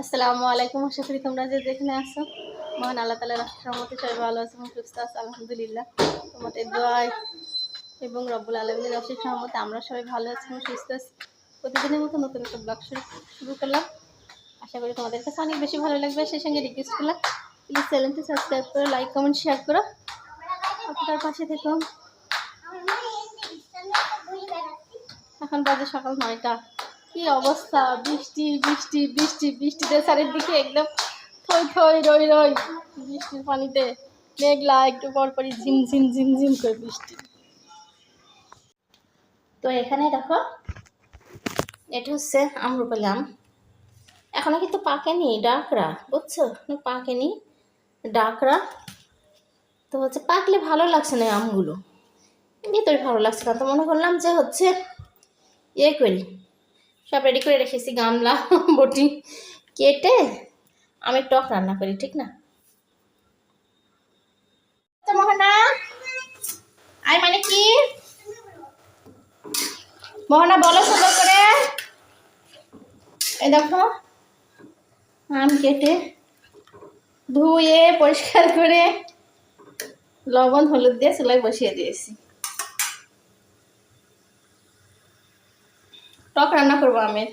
আসসালামু আলাইকুম, আশা করি তোমরা যে যেখানে আসো মহান আল্লাহ তালা রাষ্ট্রের মতো সবাই ভালো আছে এবং সুস্থ আছে, আলহামদুলিল্লাহ। তোমাদের দোয়ায় এবং রব্বুল আলমীর অশেষ সহমতে আমরা সবাই ভালো আছি এবং সুস্থ আছি। প্রতিদিনের মতো নতুন একটা ব্লগ শুরু শুরু করলাম। আশা করি তোমাদের কাছে অনেক বেশি ভালো লাগবে, সেই সঙ্গে রিকোয়েস্ট করলাম। প্লিজ চ্যানেলটি সাবস্ক্রাইব করো লাইক কমেন্ট শেয়ার করো। আপনার পাশে থেকো। এখন বাজে সকাল নয়টা। কি অবস্থা? বৃষ্টি বৃষ্টি বৃষ্টি, বৃষ্টিতে চারিদিকে একদম থই থই রই রই বৃষ্টির পানিতে মেঘলা, একটু পর পরই ঝিম ঝিম ঝিম ঝিম করে বৃষ্টি। তো এখানে দেখো, এটা হচ্ছে আমরুপালি আম এখনও কিন্তু পাকেনি ডাকরা, বুঝছ? পাকেনি ডাকরা। তো হচ্ছে পাকলে ভালো লাগছে না আমগুলো? ভিতরে ভালো লাগছে না। তো মনে করলাম যে হচ্ছে ইয়ে করি। সব রেডি করে রেখেছি, গামলা, বটি, কেটে আমি টক রান্না করি, ঠিক না? তো মোহনা আই মানে কি? মোহনা বলো সুন্দর করে। এই দেখো, আম কেটে ধুয়ে পরিষ্কার করে লবণ, হলুদ দিয়ে চুলায় বসিয়ে দিয়েছি। টক রান্না করব আমের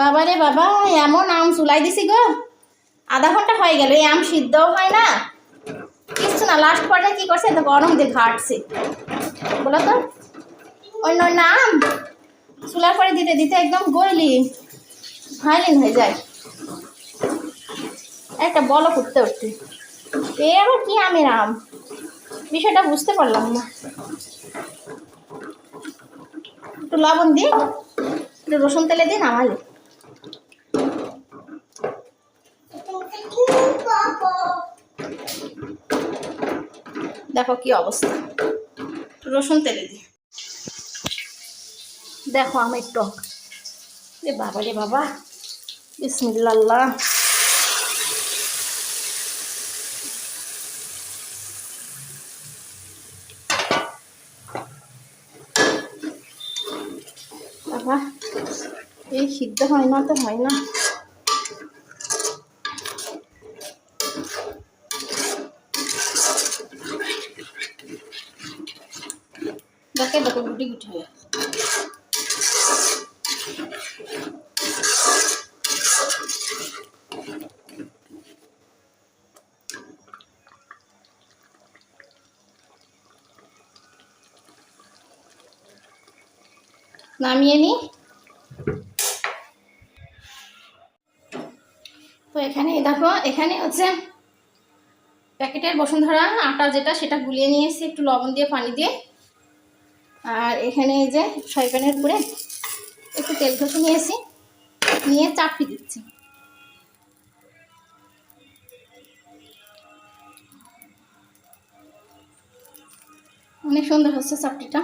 বাবা রে বাবা, এমন আম চুলাই দিছি গো। আধা ঘণ্টা হয়ে গেল, এই আম সিদ্ধও হয় না। কিছু না লাস্ট পর্যায়ে কি করছে? তো গরম দিয়ে ঘাটছে। বলো তো, অন্য অন্য আম? চুলার পরে দিতে দিতে একদম গইলি ভাইলিন হয়ে যায়। একটা বলো করতে উঠতে। এ আবার কি আমের আম? বিষয়টা বুঝতে পারলাম না। লবণ দিয়ে একটু রসুন তেলে দিয়ে নামালে। দেখো কি অবস্থা। রসুন তেলে দিয়ে দেখো আমের টক। রে বাবা রে বাবা, বিসমিল্লাহ। এই সিদ্ধ হয় না তো হয় না। দেখে দেখো গুটি গুটি হয়ে নামিয়ে নিই তো এখানে, দেখো, এখানে হচ্ছে প্যাকেটের বসুন্ধরা আটা যেটা, সেটা গুলিয়ে নিয়েছি, একটু লবণ দিয়ে, পানি দিয়ে। আর এখানে এই যে ফ্রাইপ্যানের উপরে একটু তেল ঘষে নিয়েছি, নিয়ে চাপটি দিচ্ছি। অনেক সুন্দর হচ্ছে চাপটিটা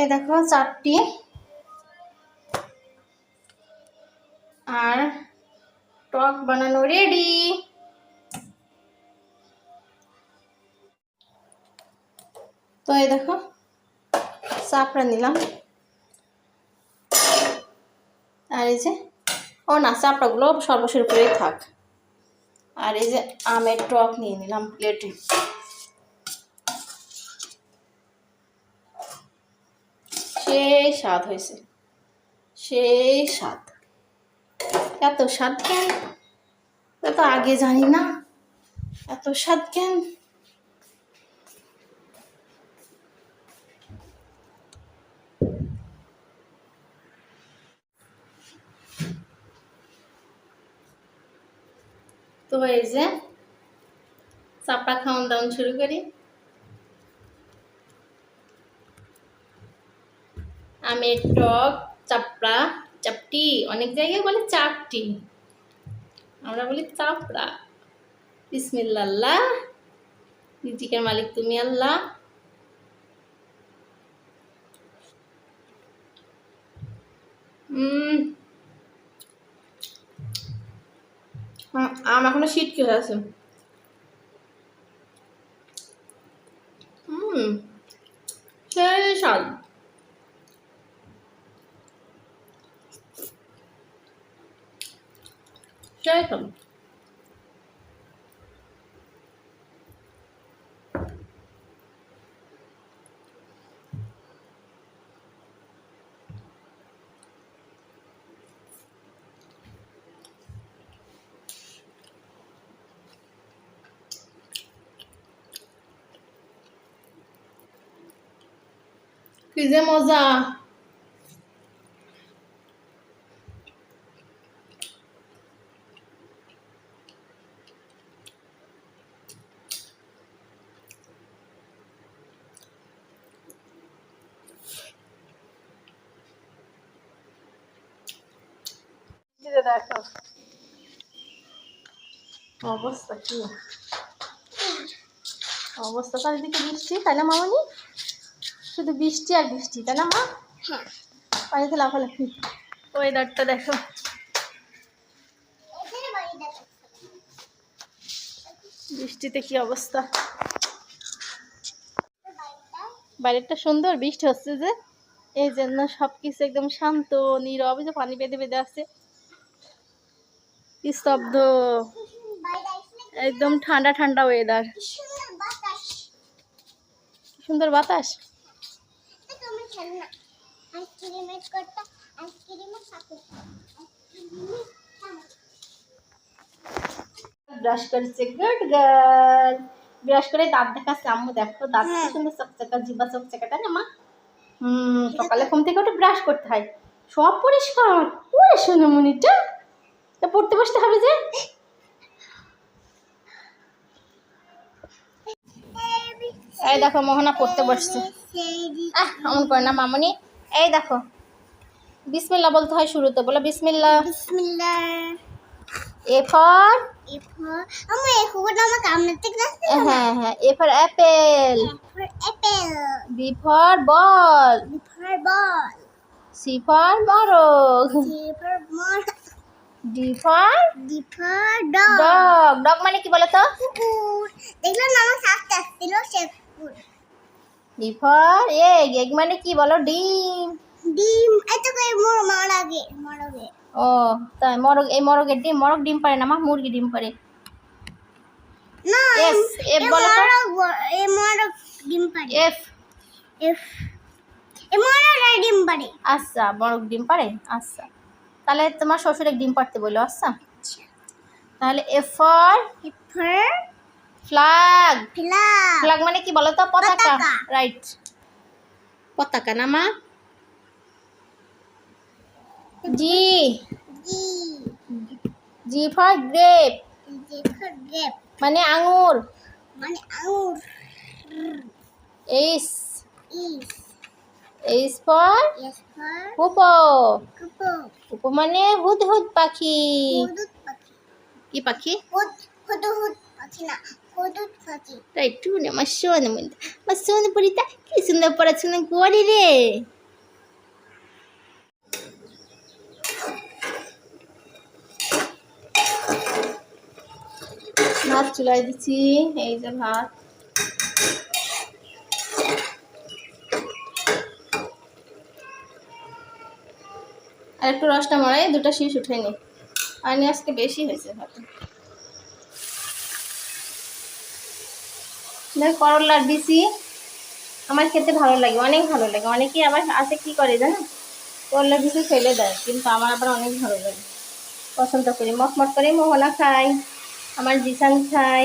এই দেখো চারটি। আর টক বানানো রেডি তো এই দেখো, চাপড়া নিলাম। আর এই যে, ও না, চাপড়াগুলো সর্বশের উপরেই থাক। আর এই যে আমের টক নিয়ে নিলাম প্লেটে সেই স্বাদ হয়েছে। সেই স্বাদ এত স্বাদ কেন? এত আগে জানি না। এত স্বাদ কেন? তো এই যে চাপড়া খাওয়ান দাওয়ান শুরু করি। আমের টক, চাপড়া, চাপটি, অনেক জায়গায় বলে চাপটি। আমরা বলি চাপড়া। বিসমিল্লাহ রিজিকের মালিক তুমি আল্লাহ। আম- এখনও শীত কি আছে। হুম সেই স্বাদ। সেই স্বাদ কি যে দেখো। অবস্থা কি? অবস্থা চারিদিকে বৃষ্টি তাই না মামনি? শুধু বৃষ্টি আর বৃষ্টি তাই না মা? পানিতে লাফালাফি ওয়েদারটা দেখো। বৃষ্টিতে কি অবস্থা? বাইরেটা সুন্দর বৃষ্টি হচ্ছে যে। এই জন্য সব কিছু একদম শান্ত নীরব যে পানি বেঁধে বেঁধে আছে। স্তব্ধ। একদম ঠান্ডা ঠান্ডা ওয়েদার সুন্দর বাতাস। ব্রাশ করছে গুড গার্ল ব্রাশ করে দাঁত দেখাচ্ছে আম্মু দেখো দাঁত হ্যাঁ। সুন্দর চকচকা জিবা চকচকা তাই না মা? হুম সকালে ঘুম থেকে উঠে ব্রাশ করতে হয়। সব পরিষ্কার। ওরে সোনামণিটা। তা পড়তে বসতে হবে যে। এই দেখো মোহনা পড়তে বসছে। আহ অমন করে না মামনি। এই দেখো বিসমিল্লা বলতে হয় শুরুতে। বলো বিসমিল্লা। বিসমিল্লাহ এ ফর এরপর? আমার এই কুকুরটা আমার কামড়াতে গেছে হ্যাঁ হ্যাঁ A for apple apple. B for ball. এরপর বল। সি ফর বরক এরপর মর ডি ফর এরপর ডগ ডগ ডগ মানে কি বলো তো কুকুর। দেখলাম আমার শাস্তি আসছিল সে কুকুর। ডি ফর এগ এগ মানে কি বলো? ডিম। ডিম। এত করে মোর মার আগে মার আগে ও তাই মরগ এই মরগের ডিম মরগ ডিম পারে না মা মুরগি ডিম পারে। না Yes, এ F বলো তো। মরগ এ মরগ ডিম পারে। এফ এফ এ মরগ ডিম পারে। আচ্ছা মরগ ডিম পারে? আচ্ছা। তাহলে তোমার শ্বশুরে ডিম পারতে বলো আচ্ছা। তাহলে এফ ফর এরপর ফ্ল্যাগ। ফ্ল্যাগ মানে কি বলো তো পতাকা। রাইট। পতাকা না মা? G. G. G for grape. মানে আঙুর। মানে আঙুর। এইস ইস। এইস ফর উপো কুপো মানে পাখি হুদুদ পাখি কি পাখি হুদ আমার আমার পরিতা কি সুন্দর পড়াশোনা করি রে ভাত চুলাই দিচ্ছি এই যে ভাত আর একটু রসটা মারাই, দুটো শীষ উঠে আর নি আজকে বেশি হয়েছে ভাত। দেখ করলার দিছি আমার খেতে ভালো লাগে, অনেক ভালো লাগে। অনেকেই আবার আছে কি করে জানো? করলা কিছু ফেলে দেয়, কিন্তু আমার আবার অনেক ভালো লাগে। পছন্দ করি মটমট করে, মোহনা খাই, আমার জিসান খাই।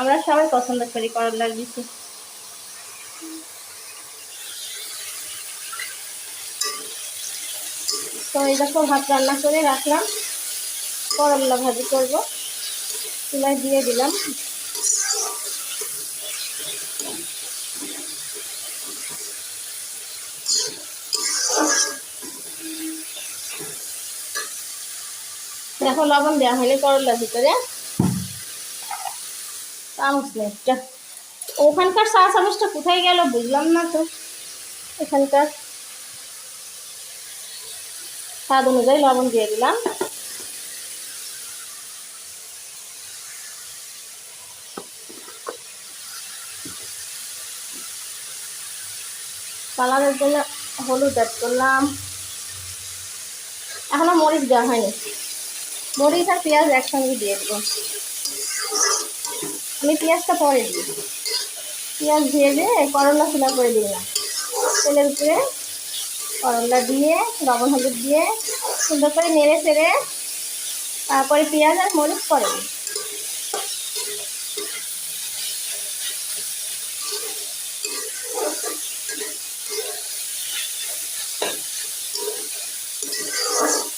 আমরা সবাই পছন্দ করি করলার বিচি। তো এই দেখো ভাত রান্না করে রাখলাম। করলা ভাজি করব। চুলায় দিয়ে দিলাম। দেখো লবণ দেওয়া হয়নি করলার ভিতরে। চামচ নেই। ওখানকার চা চামচটা কোথায় গেল বুঝলাম না তো। এখানকার স্বাদ অনুযায়ী লবণ দিয়ে দিলাম। কালারের জন্য হলুদ অ্যাড করলাম। এখনও মরিচ দেওয়া হয়নি। মরিচ আর পেঁয়াজ একসঙ্গে দিয়ে দেবো। আমি পেঁয়াজটা পরে দিই। পেঁয়াজ ভেজে করলা ফিলা করে না তেলের উপরে করলা দিয়ে, লবণ হলুদ দিয়ে সুন্দর করে নেড়ে চেড়ে তারপরে পেঁয়াজ আর মরিচ করে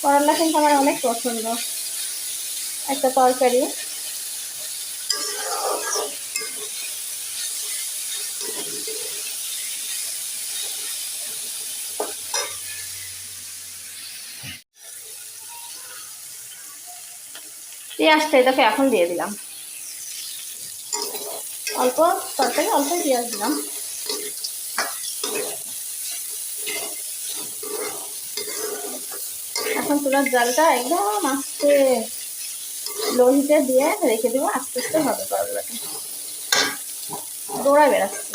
করলা কিন্তু আমার অনেক পছন্দ। একটা তরকারি। পেঁয়াজটা দেখো এখন দিয়ে দিলাম। অল্প তরকারি, অল্প পেঁয়াজ দিলাম। এখন চুলার জালটা একদম আস্তে লোহিতে দিয়ে রেখে দেবো, আস্তে আস্তে হবে করলাটা দৌড়া বেড়াচ্ছে।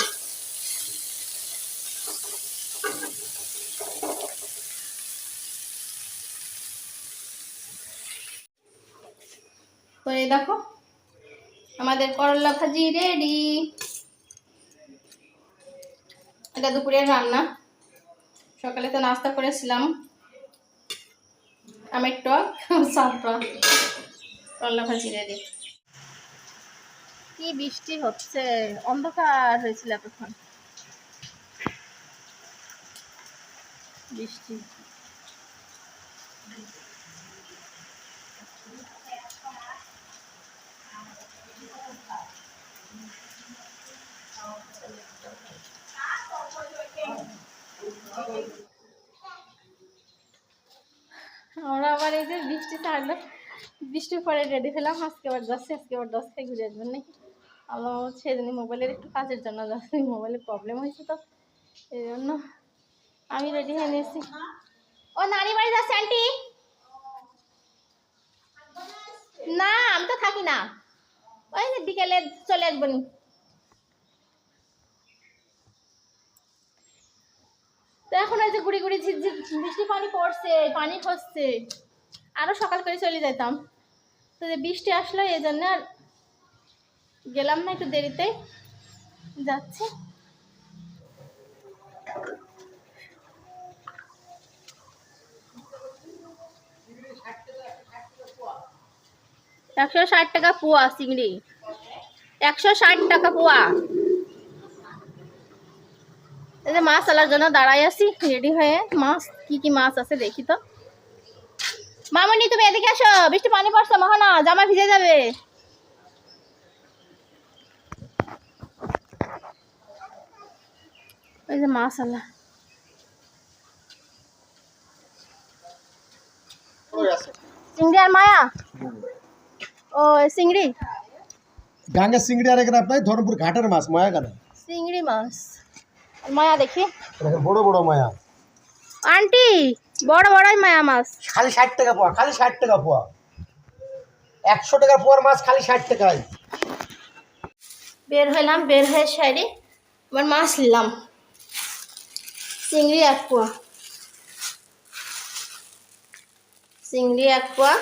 দেখো। আমাদের করলা ভাজি রেডি এটা দুপুরের রান্না। সকালে তো নাস্তা করেছিলাম। আমের টক সাপটা করলা ভাজি রেডি কি বৃষ্টি হচ্ছে? অন্ধকার হয়েছিল এতক্ষণ। বৃষ্টি। আমরা আবার এই যে বৃষ্টি থাকল বৃষ্টির পরে রেডি হলাম। আজকে আবার যাচ্ছি, আজকে আবার দশ থেকে ঘুরে আসবেন নাকি? আমার সেদিনই মোবাইলের একটু কাজের জন্য যাচ্ছি মোবাইলের প্রবলেম হয়েছে তো। এই জন্য আমি রেডি হয়ে নিয়েছি। ও, নানি বাড়ি যাচ্ছে আন্টি না, আমি তো থাকি না। ওই বিকেলে চলে আসব তো এখন ওই যে গুড়ি গুড়ি বৃষ্টি পানি পড়ছে, পানি খসছে। আরও সকাল করে চলে যেতাম তো যে বৃষ্টি আসলো এই জন্য আর গেলাম না একটু দেরিতে। যাচ্ছি। একশো ষাট টাকা পোয়া চিংড়ি। একশো ষাট টাকা পোয়া। এই যে মাছ আলার জন্য দাঁড়াই আছি রেডি হয়ে মাছ কি কি মাছ আছে দেখি তো। মামনি তুমি এদিকে আসো বৃষ্টি পানি পড়ছে মহানা জামা ভিজে যাবে। ওই যে মাছ আলা। চিংড়ি আর মায়া? ও চিংড়ি? গাঙ্গের চিংড়ি আর এখানে আপনার ধর্মপুর ঘাটের মাছ মায়া কেন? চিংড়ি মাছ। মায়া দেখি। বড় বড় মায়া। আন্টি বড় বড়ই মায়া মাছ। খালি ষাট টাকা পোয়া খালি ষাট টাকা পোয়া। একশো টাকা পোয়ার মাছ খালি ষাট টাকায়। বের হইলাম বের হয়ে সাইডে এবার মাছ নিলাম। চিংড়ি এক পোয়া। চিংড়ি এক পোয়া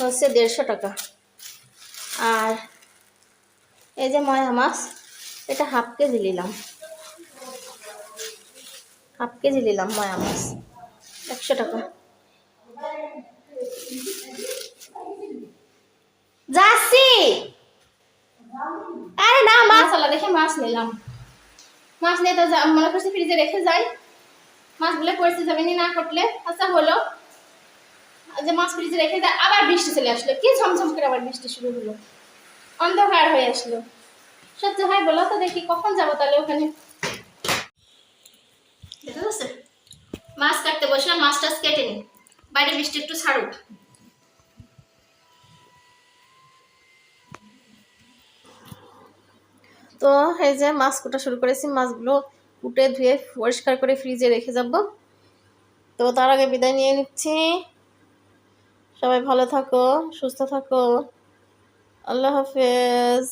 হচ্ছে দেড়শো টাকা। আর এই যে ময়া মাছ এটা হাফ কেজি নিলাম। হাফ কেজি নিলাম ময়া মাছ, একশো টাকা। যাচ্ছি। আরে না, মাছ আলা দেখে মাছ নিলাম। মাছ নিয়ে তো মনে করছি ফ্রিজে রেখে যাই। মাছগুলো পরিস্থিতি যাবে না করলে আচ্ছা হলো। যে মাছ ফ্রিজে রেখে দেয় আবার বৃষ্টি চলে আসলো। কি ঝমঝম করে আবার বৃষ্টি শুরু হলো। অন্ধকার হয়ে আসলো। সহ্য হয় বলো তো দেখি, কখন যাব তাহলে ওখানে দেখা যাচ্ছে মাছ কাটতে বসলাম মাছ কেটে নি। বাইরে বৃষ্টি একটু ছাড়ুক। তো এই যে মাছ কুটা শুরু করেছি, মাছগুলো কুটে ধুয়ে পরিষ্কার করে ফ্রিজে রেখে যাব। তো তার আগে বিদায় নিয়ে নিচ্ছি। সবাই ভালো থাকো, সুস্থ থাকো। আল্লাহ হাফেজ।